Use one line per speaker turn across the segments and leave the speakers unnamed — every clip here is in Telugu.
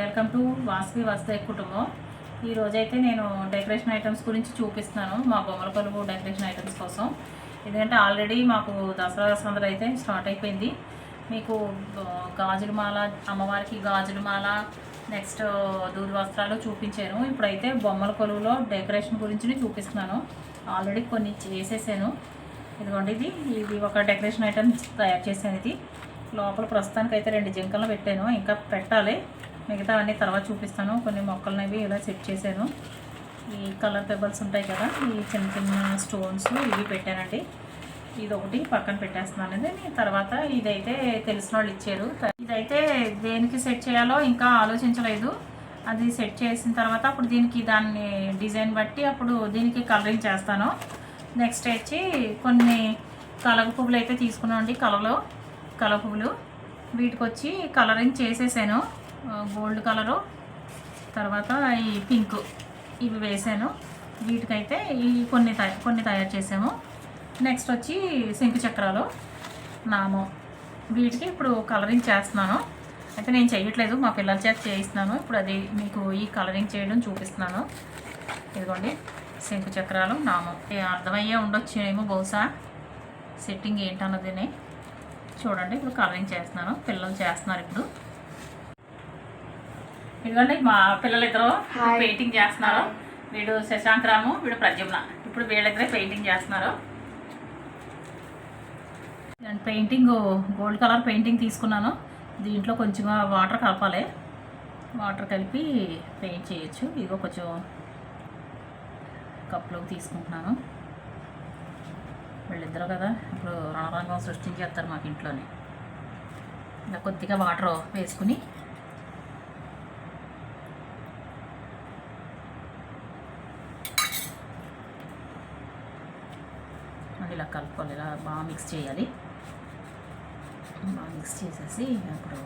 వెల్కమ్ టు వాసవి వస్తే కుటుంబం. ఈరోజైతే నేను డెకరేషన్ ఐటమ్స్ గురించి చూపిస్తున్నాను మా బొమ్మల కొలువు డెకరేషన్ ఐటమ్స్ కోసం. ఎందుకంటే ఆల్రెడీ మాకు దసరా సందడి అయితే స్టార్ట్ అయిపోయింది. మీకు గాజుల మాల అమ్మవారికి గాజుల మాల నెక్స్ట్ దూది వస్త్రాలు చూపించాను. ఇప్పుడైతే బొమ్మల కొలువులో డెకరేషన్ గురించి చూపిస్తున్నాను. ఆల్రెడీ కొన్ని చేసేసాను. ఇదిగోండి ఇది ఇది ఒక డెకరేషన్ ఐటమ్ తయారు చేశాను ఇది. లోపల ప్రస్తుతానికి అయితే రెండు జింకలను పెట్టాను. ఇంకా పెట్టాలి. మిగతా అన్నీ తర్వాత చూపిస్తాను. కొన్ని మొక్కలనేవి ఇలా సెట్ చేశాను. ఈ కలర్ పెబల్స్ ఉంటాయి కదా ఈ చిన్న చిన్న స్టోన్స్ ఇవి పెట్టానండి. ఇది ఒకటి పక్కన పెట్టేస్తున్నాను అనేది తర్వాత ఇదైతే తెలిసిన వాళ్ళు ఇచ్చారు. ఇదైతే దేనికి సెట్ చేయాలో ఇంకా ఆలోచించలేదు. అది సెట్ చేసిన తర్వాత అప్పుడు దీనికి దాన్ని డిజైన్ బట్టి అప్పుడు దీనికి కలరింగ్ చేస్తాను. నెక్స్ట్ వచ్చి కొన్ని కలగ పువ్వులు అయితే తీసుకున్నామండి కలలో. కలవ పువ్వులు. వీటికి వచ్చి కలరింగ్ చేసేసాను. గోల్డ్ కలరు తర్వాత ఈ పింక్ ఇవి వేసాను. వీటికైతే ఈ కొన్ని తయ కొన్ని తయారు చేసాము. నెక్స్ట్ వచ్చి శంకు చక్రాలు నామం. వీటికి ఇప్పుడు కలరింగ్ చేస్తున్నాను. అయితే నేను చేయట్లేదు మా పిల్లల చేత చేయిస్తున్నాను. ఇప్పుడు అది మీకు ఈ కలరింగ్ చేయడం చూపిస్తున్నాను. ఇదిగోండి శంకు చక్రాలు నామం. అర్థమయ్యే ఉండొచ్చు ఏమో బహుశా. సెట్టింగ్ ఏంటన్నది చూడండి. ఇప్పుడు కలరింగ్ చేస్తున్నాను. పిల్లలు చేస్తున్నారు ఇప్పుడు. ఇదిగోండి మా పిల్లలిద్దరు పెయింటింగ్ చేస్తున్నారు. వీడు శశాంక్ రాము వీడు ప్రద్యుమ్న ఇప్పుడు వీళ్ళిద్దరే పెయింటింగ్ చేస్తున్నారు. నేను పెయింటింగ్ గోల్డ్ కలర్ పెయింటింగ్ తీసుకున్నాను. దీంట్లో కొంచెం వాటర్ కలపాలి. వాటర్ కలిపి పెయింట్ చేయొచ్చు. ఇదిగో కొంచెం కప్లోకి తీసుకుంటున్నాను. వీళ్ళిద్దరు కదా ఇప్పుడు రణరంగం సృష్టించేస్తారు మాకు ఇంట్లోనే. ఇలా కొద్దిగా వాటర్ వేసుకుని మళ్ళీ ఇలా కలుపుకోవాలి ఇలా బాగా మిక్స్ చేయాలి. బాగా మిక్స్ చేసేసి అప్పుడు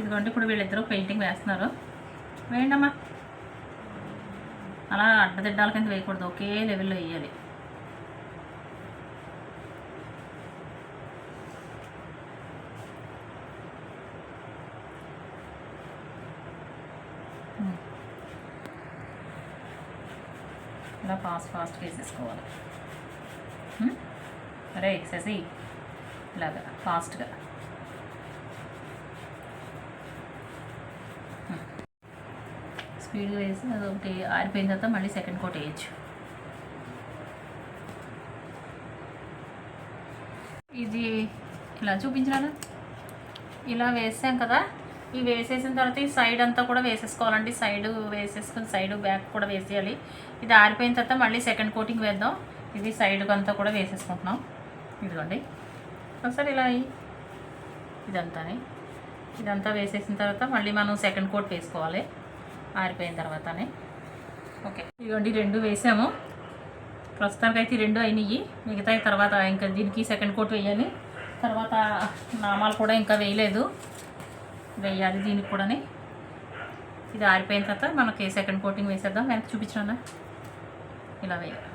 ఇదిగోండి ఇప్పుడు వీళ్ళిద్దరూ పెయింటింగ్ వేస్తున్నారు. వేయండమ్మా. అలా అడ్డదిడ్డాల కింద వేయకూడదు. ఒకే లెవెల్లో వేయాలి. ఇలా ఫాస్ట్ ఫాస్ట్గా వేసేసుకోవాలి. అరే శశి ఇలాగా ఫాస్ట్గా స్పీడ్గా వేసి అదొకటి ఆరిపోయిన తర్వాత మళ్ళీ సెకండ్ కోట్ వేయచ్చు. ఇది ఇలా చూపించినాను? ఇలా వేసాం కదా? ఇవి వేసేసిన తర్వాత ఈ సైడ్ అంతా కూడా వేసేసుకోవాలండి. సైడ్ వేసేసుకుని సైడ్ బ్యాక్ కూడా వేసేయాలి. ఇది ఆరిపోయిన తర్వాత మళ్ళీ సెకండ్ కోటింగ్ వేద్దాం. ఇది సైడ్ అంతా కూడా వేసేసుకుంటున్నాం. ఇదిగోండి. ఒకసారి ఇలా ఇదంతా ఇదంతానే. ఇదంతా వేసేసిన తర్వాత మళ్ళీ మనం సెకండ్ కోట్ వేసుకోవాలి. ఆరిపోయిన తర్వాతనే. ఓకే. ఇదిగోండి రెండు వేసాము. ప్రస్తుతానికి అయితే రెండు అయినాయి. మిగతా తర్వాత ఇంకా దీనికి సెకండ్ కోట్ వేయాలి. తర్వాత నామాలు కూడా ఇంకా వేయలేదు. వేయాలి దీనికి కూడా ఇది ఆరిపోయిన తర్వాత మనకి సెకండ్ కోటింగ్ వేసేద్దాం. వెనక్కి చూపించాను ఇలా వేయాలి.